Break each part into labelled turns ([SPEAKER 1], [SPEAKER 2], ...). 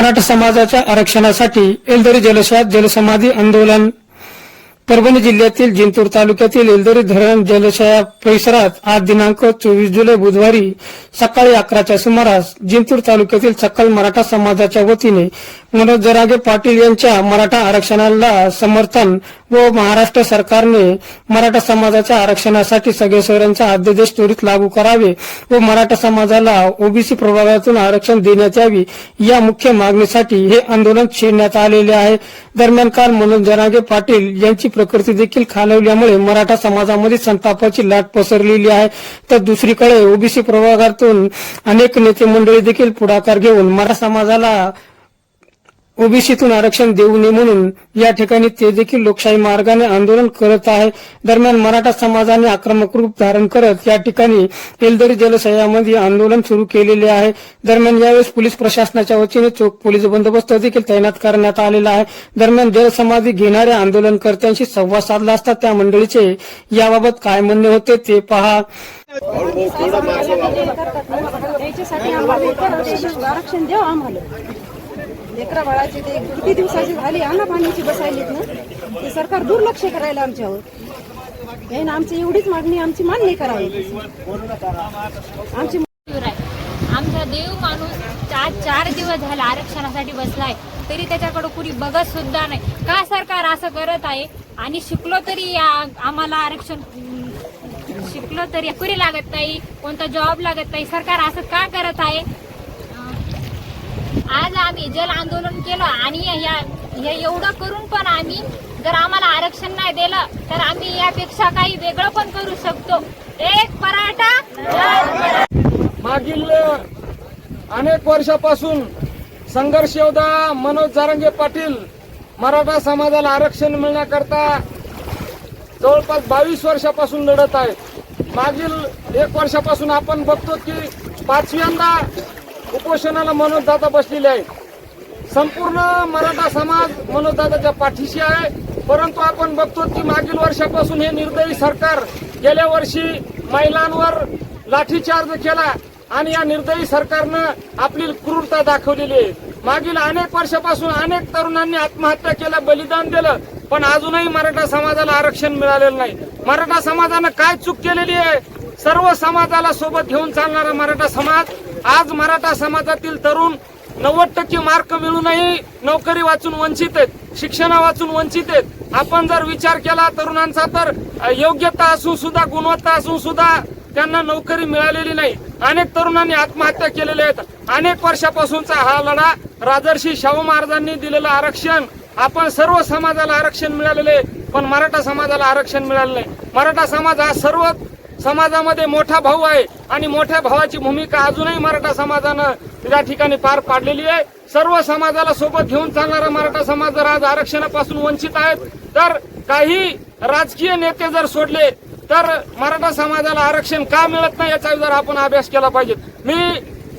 [SPEAKER 1] मराठा समाजाच्या आरक्षणासाठी एलदरी जलशात जलसमाधी आंदोलन परभणी जिल्ह्यातील जिंतूर तालुक्यातील एलदरी धरण जलाशया परिसरात आज दिनांक चोवीस जुलै बुधवारी सकाळी अकराच्या सुमारास जिंतूर तालुक्यातील सकल मराठा समाजाच्या वतीने मनोज जरागे पाटील यांच्या मराठा आरक्षणाला समर्थन व महाराष्ट्र सरकारने मराठा समाजाच्या आरक्षणासाठी सगळे शहरांचा अध्यादेश त्वरित लागू करावे व मराठा समाजाला ओबीसी प्रभागातून आरक्षण देण्यात यावी या मुख्य मागणीसाठी हे आंदोलन छेडण्यात आलेले आहे. दरम्यान काल मनोज जरागे पाटील यांची प्रकृती देखील खालवल्यामुळे मराठा समाजामध्ये संतापाची लाट पसरलेली आहे. तर दुसरीकडे ओबीसी प्रभागातून अनेक नेते मंडळी देखील पुढाकार घेऊन मराठा समाजाला ओबीसीतून आरक्षण देऊ नये म्हणून या ठिकाणी ते देखील लोकशाही मार्गाने आंदोलन करत आहे. दरम्यान मराठा समाजाने आक्रमक रूप धारण करत या ठिकाणी एलदरी जलशयामध्ये आंदोलन सुरू केलेले आहे. दरम्यान यावेळेस पोलीस प्रशासनाच्या वतीने चोख पोलीस बंदोबस्त देखील तैनात करण्यात आलेला आहे. दरम्यान जलसमाधी घेणाऱ्या आंदोलनकर्त्यांशी संवाद साधला असता त्या मंडळीचे याबाबत काय म्हणणे होते ते पहा.
[SPEAKER 2] आरक्षण द्या आम्हाला. लेकरा बाळाची ते किती दिवसाची झाली आणा पाण्याची बसायलीत ना. ते सरकार दुर्लक्ष करायला आमच्यावर. हे ना आमची एवढीच मागणी आमची मान्य करावी. आमची
[SPEAKER 3] आमचा देव माणूस आज चार दिवस झाला आरक्षणासाठी बसलाय. तरी त्याच्याकडे कुणी बघत सुद्धा नाही. का सरकार असं करत आहे? आणि शिकलो तरी आम्हाला आरक्षण शिकलो तरी कुरी लागत नाही? कोणता जॉब लागत नाही? सरकार असं का करत आहे? आज आम्ही जल आंदोलन केलं आणि या हे एवढं करून पण आम्ही जर आम्हाला आरक्षण नाही दिलं तर आम्ही यापेक्षा काही वेगळं पण करू शकतो. एक पराठा
[SPEAKER 4] मागील अनेक वर्षापासून संघर्ष योद्धा मनोज जारंगे पाटील मराठा समाजाला आरक्षण मिळण्याकरता जवळपास बावीस वर्षापासून लढत आहे मागील एक वर्षापासून आपण बघतो की पाचव्यांदा उपोषणाला मनोजदादा बसलेले आहेत. संपूर्ण मराठा समाज मनोजदादाच्या पाठीशी आहे. परंतु आपण बघतो की मागील वर्षापासून हे निर्दयी सरकार गेल्या वर्षी महिलांवर लाठीचार्ज केला आणि या निर्दयी सरकारनं आपली क्रूरता दाखवलेली आहे. मागील अनेक वर्षापासून अनेक तरुणांनी आत्महत्या केल्या बलिदान दिलं पण अजूनही मराठा समाजाला आरक्षण मिळालेलं नाही. मराठा समाजानं काय चूक केलेली आहे? सर्व समाजाला सोबत घेऊन चालणारा मराठा समाज आज मराठा समाजातील तरुण नव्वद टक्के मार्क मिळूनही नोकरी वाचून वंचित आहेत शिक्षणा वाचून वंचित आहेत. आपण जर विचार केला तरुणांचा तर योग्यता असून सुद्धा गुणवत्ता असून सुद्धा त्यांना नोकरी मिळालेली नाही. अनेक तरुणांनी आत्महत्या केलेल्या आहेत. अनेक वर्षापासूनचा हा लढा राजर्षी शाहू महाराजांनी दिलेलं आरक्षण. आपण सर्व समाजाला आरक्षण मिळालेले आहे, पण मराठा समाजाला आरक्षण मिळालं नाही. मराठा समाज हा सर्व समाजामध्ये मोठा भाऊ आहे आणि मोठ्या भावाची भूमिका अजूनही मराठा समाजानं या ठिकाणी पार पाडलेली आहे. सर्व समाजाला सोबत घेऊन चालणारा मराठा समाज जर आज आरक्षणापासून वंचित आहेत तर काही राजकीय नेते जर सोडले तर मराठा समाजाला आरक्षण का मिळत नाही याचा जर आपण अभ्यास केला पाहिजे. मी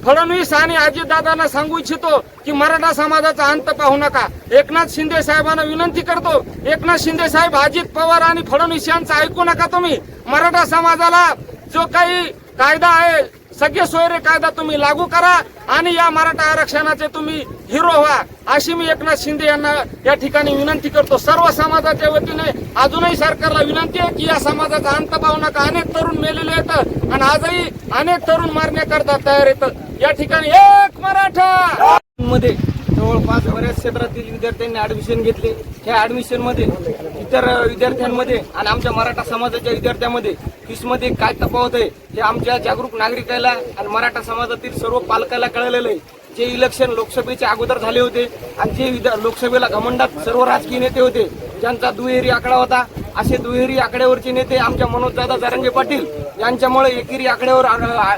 [SPEAKER 4] फडणवीस आणि अजितदादांना सांगू इच्छितो की मराठा समाजाचा अंत पाहू नका. एकनाथ शिंदे साहेबांना विनंती करतो. एकनाथ शिंदे साहेब अजित पवार आणि फडणवीस यांचं ऐकू नका तुम्ही. मराठा समाजाला जो काही कायदा आहे सगळे सोयरे कायदा तुम्ही लागू करा आणि या मराठा आरक्षणाचे तुम्ही हिरो व्हा. अशी मी एकनाथ शिंदे यांना या ठिकाणी विनंती करतो. सर्व समाजाच्या वतीने अजूनही सरकारला विनंती आहे की या समाजाचा अंत पाहू नका अनेक तरुण मेलेले आहेत आणि आजही अनेक तरुण मारण्याकरता तयार येतं या ठिकाणी एक मराठा! मध्ये जवळपास बऱ्याच क्षेत्रातील विद्यार्थ्यांनी ऍडमिशन घेतले. त्या ऍडमिशनमध्ये इतर विद्यार्थ्यांमध्ये आणि आमच्या मराठा समाजाच्या विद्यार्थ्यांमध्ये फीसमध्ये काय तफावत आहे हे आमच्या जागरूक नागरिकाला आणि मराठा समाजातील सर्व पालकाला कळलेलं आहे. जे इलेक्शन लोकसभेच्या अगोदर झाले होते आणि जे विद्या- लोकसभेला घमंडात सर्व राजकीय नेते होते ज्यांचा दुहेरी आकडा होता असे दुहेरी आकड्यावरचे नेते आमच्या मनोजदादा जारंगे पाटील यांच्यामुळे एकेरी आकड्यावर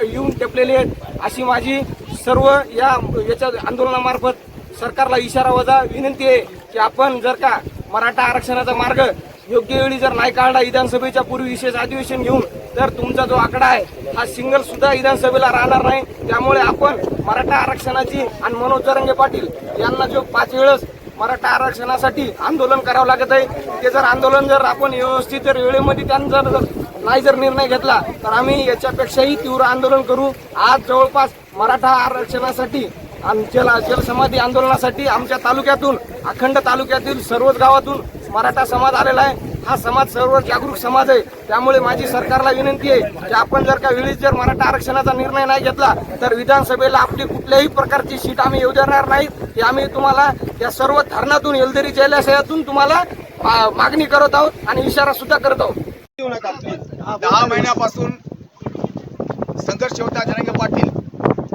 [SPEAKER 4] येऊन टेपलेले आहेत. अशी माझी सर्व या याच्या आंदोलनामार्फत सरकारला इशारा वजा विनंती आहे की आपण जर का मराठा आरक्षणाचा मार्ग योग्य वेळी जर नाही काढला विधानसभेच्या पूर्वी विशेष अधिवेशन घेऊन तर तुमचा जो आकडा आहे हा सिंगल सुद्धा विधानसभेला राहणार नाही. त्यामुळे आपण मराठा आरक्षणाची आणि मनोज जरंगे पाटील यांना जो पाच वेळेस मराठा आरक्षणासाठी आंदोलन करावं लागत आहे ते जर आंदोलन जर आपण व्यवस्थित जर वेळेमध्ये त्यांचा जर नाही जर निर्णय घेतला तर आम्ही याच्यापेक्षाही तीव्र आंदोलन करू. आज जवळपास मराठा आरक्षणासाठी
[SPEAKER 5] आमच्या जलसमाधी आंदोलनासाठी आमच्या तालुक्यातून अखंड तालुक्यातील सर्वच गावातून मराठा समाज आलेला आहे. हा समाज सर्व जागरूक समाज आहे. त्यामुळे माझी सरकारला विनंती आहे की आपण जर का वेळीच जर मराठा आरक्षणाचा निर्णय नाही घेतला तर विधानसभेला आपली कुठल्याही प्रकारची सीट आम्ही येऊ देणार नाही. हे आम्ही तुम्हाला या सर्व धरणातून येलदरी जलाशयातून तुम्हाला मागणी करत आहोत आणि इशारा सुद्धा करत आहोत.
[SPEAKER 6] दहा महिन्यापासून संघर्ष होता जनांगे पाटील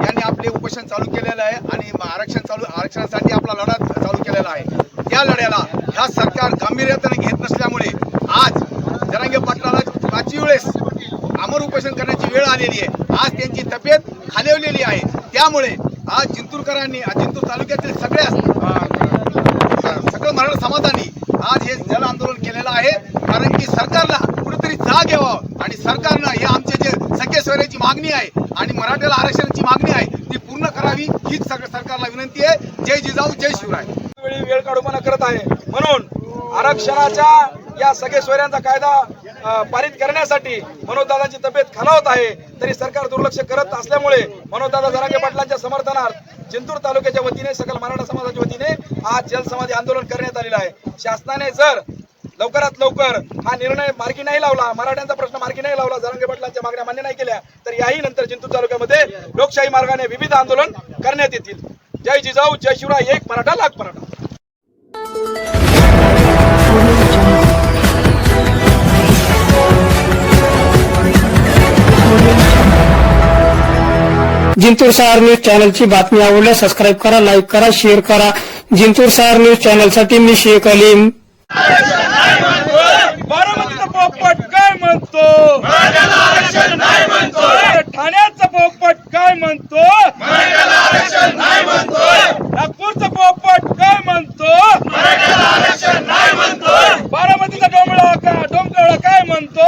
[SPEAKER 6] यांनी आपले उपोषण चालू केलेलं आहे आणि आरक्षण चालू आरक्षणासाठी आपला लढा चालू केलेला आहे. त्या लढ्याला ह्या सरकार गांभीर्याने घेत नसल्यामुळे आज जनांगे पाटलाला पाचवी वेळेस अमर उपोषण करण्याची वेळ आलेली आहे. आज त्यांची तब्येत खालवलेली आहे. त्यामुळे आज जिंतूरकरांनी जिंतूर तालुक्यातील सगळ्या सगळं मराठा समाजाने आज हे जन आंदोलन केलेलं आहे. कारण की सरकारला जाग यावं. आणि सरकारनं हे आमचे जे सगळे सोयऱ्याची मागणी आहे आणि मराठ्याला आरक्षणाची मागणी आहे ती पूर्ण करावी हीच सगळं सरकारला विनंती आहे. जय जिजाऊ जय शिवराय.
[SPEAKER 5] वेळी वेळ काढूपणा करत आहे. म्हणून आरक्षणाच्या या सगळे सोयऱ्यांचा कायदा पारित करण्यासाठी मनोजदादांची तब्येत खालावत आहे. तरी सरकार दुर्लक्ष करत असल्यामुळे मनोजदादा जरांगे पाटलांच्या समर्थनार्थ जिंतूर तालुक्याच्या वतीने सकल मराठा समाजाच्या वतीने आज जलसमाधी आंदोलन करण्यात आलेलं आहे. शासनाने जर लवकरात लवकर हा निर्णय मार्गी नाही लावला. मराठ्यांचा प्रश्न मार्गी नाही लावला. जरांगे पाटलांच्या मागण्या मान्य नाही केल्या. तर याही नंतर जिंतूर तालुक्यामध्ये लोकशाही मार्गाने विविध आंदोलन करण्यात येतील. जय जिजाऊ जय शिवराय एक मराठा लाख मराठा.
[SPEAKER 1] जिंतूर सहार न्यूज चॅनलची बातमी आवडल्यास सबस्क्राईब करा लाईक करा शेअर करा. जिंतूर सहार न्यूज चॅनलसाठी मी शेख अलीम.
[SPEAKER 5] बारामतीचा पोपट काय म्हणतो? ठाण्याचा पोपट काय म्हणतो? नागपूरचा पोपट काय म्हणतो? बारामतीचा डोंबळा का डोंगळा काय म्हणतो?